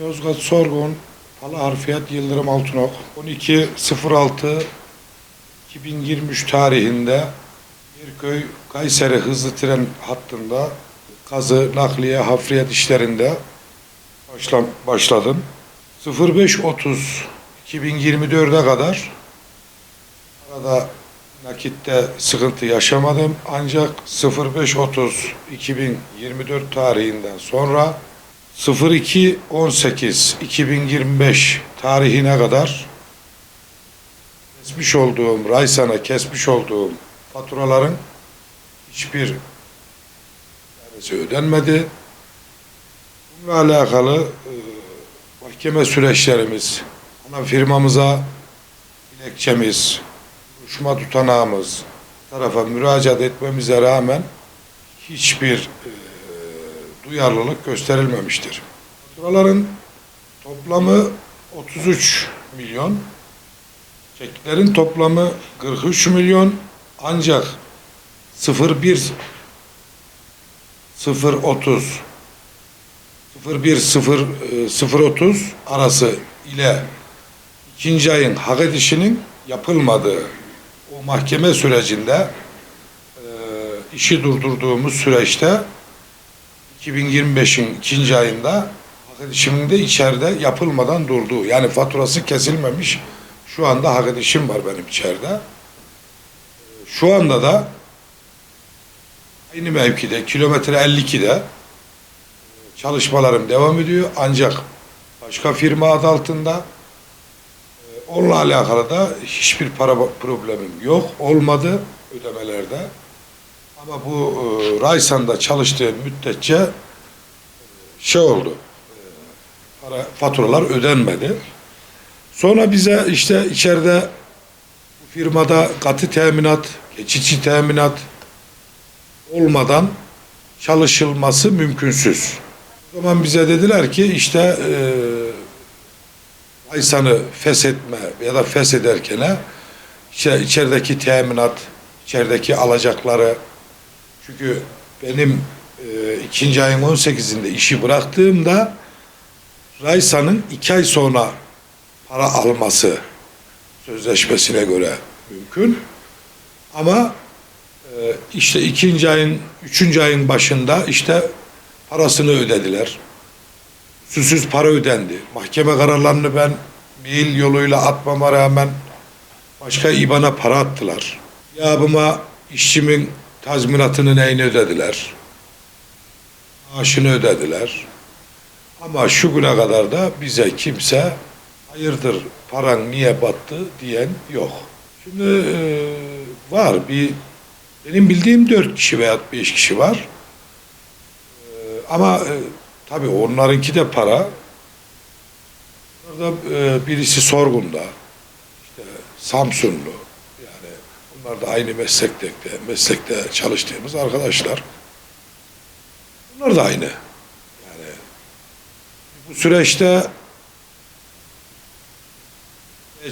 Yozgat Sorgun, Pala Harfiyat Yıldırım Altınok 12.06 2023 tarihinde Yerköy Kayseri hızlı tren hattında kazı, nakliye, hafriyat işlerinde başlam başladım. 05.30 2024'e kadar arada nakitte sıkıntı yaşamadım. Ancak 05.30 2024 tarihinden sonra 02.18 2025 tarihine kadar kesmiş olduğum, Raysan'a kesmiş olduğum faturaların hiçbir tanesi ödenmedi. Bununla alakalı e, mahkeme süreçlerimiz, ana firmamıza dilekçemiz, duruşma tutanağımız tarafa müracaat etmemize rağmen hiçbir e, duyarlılık gösterilmemiştir. Faturaların toplamı 33 milyon, çeklerin toplamı 43 milyon ancak 01 030 01 0 030 arası ile ikinci ayın hak edişinin yapılmadığı o mahkeme sürecinde e, işi durdurduğumuz süreçte 2025'in ikinci ayında de içeride yapılmadan durduğu yani faturası kesilmemiş. Şu anda hak edişim var benim içeride. Şu anda da aynı mevkide kilometre 52'de e, çalışmalarım devam ediyor. Ancak başka firma adı altında e, onunla alakalı da hiçbir para problemim yok. Olmadı ödemelerde ama bu e, Raysan'da çalıştığım müddetçe e, şey oldu e, para faturalar ödenmedi sonra bize işte içeride bu firmada katı teminat geçici teminat olmadan çalışılması mümkünsüz. O zaman bize dediler ki işte e, Aysan'ı feshetme ya da feshederken işte içerideki teminat, içerideki alacakları çünkü benim e, ikinci ayın 18'inde işi bıraktığımda Raysan'ın iki ay sonra para alması sözleşmesine göre mümkün. Ama ee, işte ikinci ayın, üçüncü ayın başında işte parasını ödediler. Susuz para ödendi. Mahkeme kararlarını ben mail yoluyla atmama rağmen başka IBAN'a para attılar. Yabıma işçimin tazminatını neyini ödediler. Maaşını ödediler. Ama şu güne kadar da bize kimse hayırdır paran niye battı diyen yok. Şimdi e, var bir benim bildiğim dört kişi veya beş kişi var. Ee, ama e, tabii onlarınki de para. Orada e, birisi sorgunda. işte Samsunlu. Bunlar da aynı meslekte, meslekte çalıştığımız arkadaşlar. Bunlar da aynı. Yani bu süreçte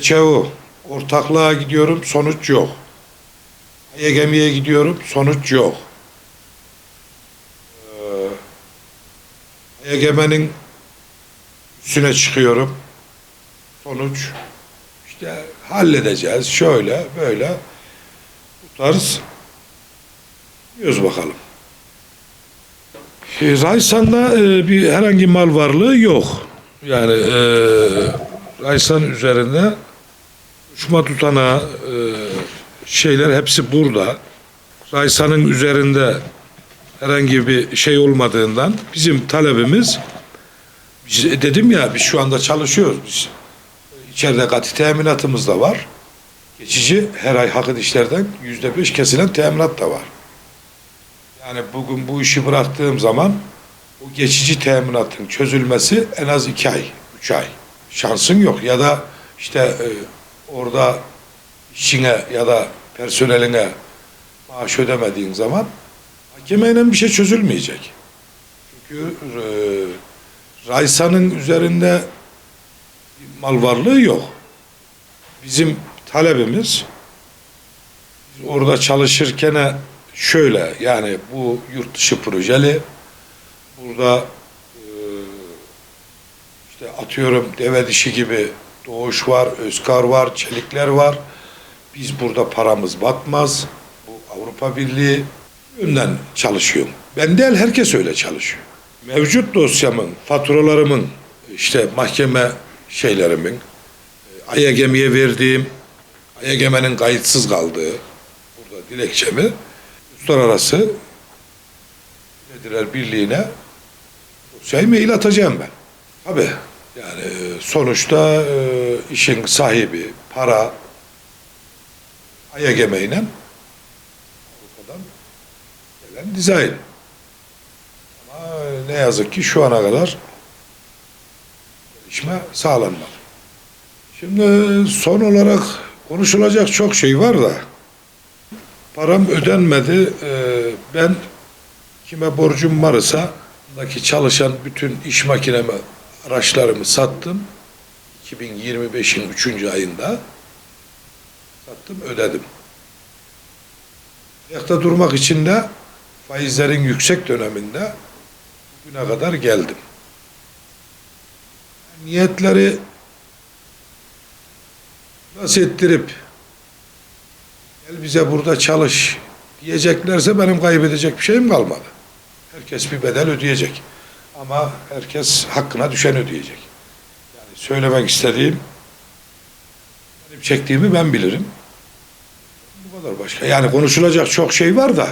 ÇEU ortaklığa gidiyorum sonuç yok. Gemiye gidiyorum, sonuç yok. Ee, Egemen'in üstüne çıkıyorum, sonuç işte halledeceğiz, şöyle, böyle. Tarz gidiyoruz bakalım. E, Raysan'da e, bir herhangi mal varlığı yok. Yani e, Raysan üzerinde uçma tutanağı e, şeyler hepsi burada. Raysan'ın üzerinde herhangi bir şey olmadığından bizim talebimiz biz, dedim ya biz şu anda çalışıyoruz biz. İçeride katı teminatımız da var. Geçici her ay hak edişlerden yüzde beş kesilen teminat da var. Yani bugün bu işi bıraktığım zaman o geçici teminatın çözülmesi en az iki ay, üç ay. Şansın yok ya da işte e, orada işine ya da personeline maaş ödemediğin zaman hakemeyle bir şey çözülmeyecek. Çünkü e, Raysan'ın üzerinde mal varlığı yok. Bizim talebimiz orada çalışırken şöyle yani bu yurt dışı projeli burada e, işte atıyorum deve dişi gibi Doğuş var, Özkar var, Çelikler var. Biz burada paramız batmaz. Bu Avrupa Birliği yönden çalışıyorum. Ben değil herkes öyle çalışıyor. Mevcut dosyamın, faturalarımın, işte mahkeme şeylerimin, e, AYGM'ye verdiğim, AYGM'nin kayıtsız kaldığı burada dilekçemi uluslararası Krediler Birliği'ne dosyayı mail atacağım ben. Tabii yani e, sonuçta e, işin sahibi, para ile Avrupa'dan gelen dizayn. Ama ne yazık ki şu ana kadar gelişme sağlanmadı. Şimdi son olarak konuşulacak çok şey var da param ödenmedi. Ee, Ben kime borcum varsa daki çalışan bütün iş makinemi, araçlarımı sattım. 2025'in 3. ayında sattım, ödedim. Ayakta durmak için de faizlerin yüksek döneminde bugüne kadar geldim. Niyetleri nasıl ettirip gel bize burada çalış diyeceklerse benim kaybedecek bir şeyim kalmadı. Herkes bir bedel ödeyecek. Ama herkes hakkına düşen ödeyecek. Yani söylemek istediğim benim çektiğimi ben bilirim. Bu kadar başka. Yani konuşulacak çok şey var da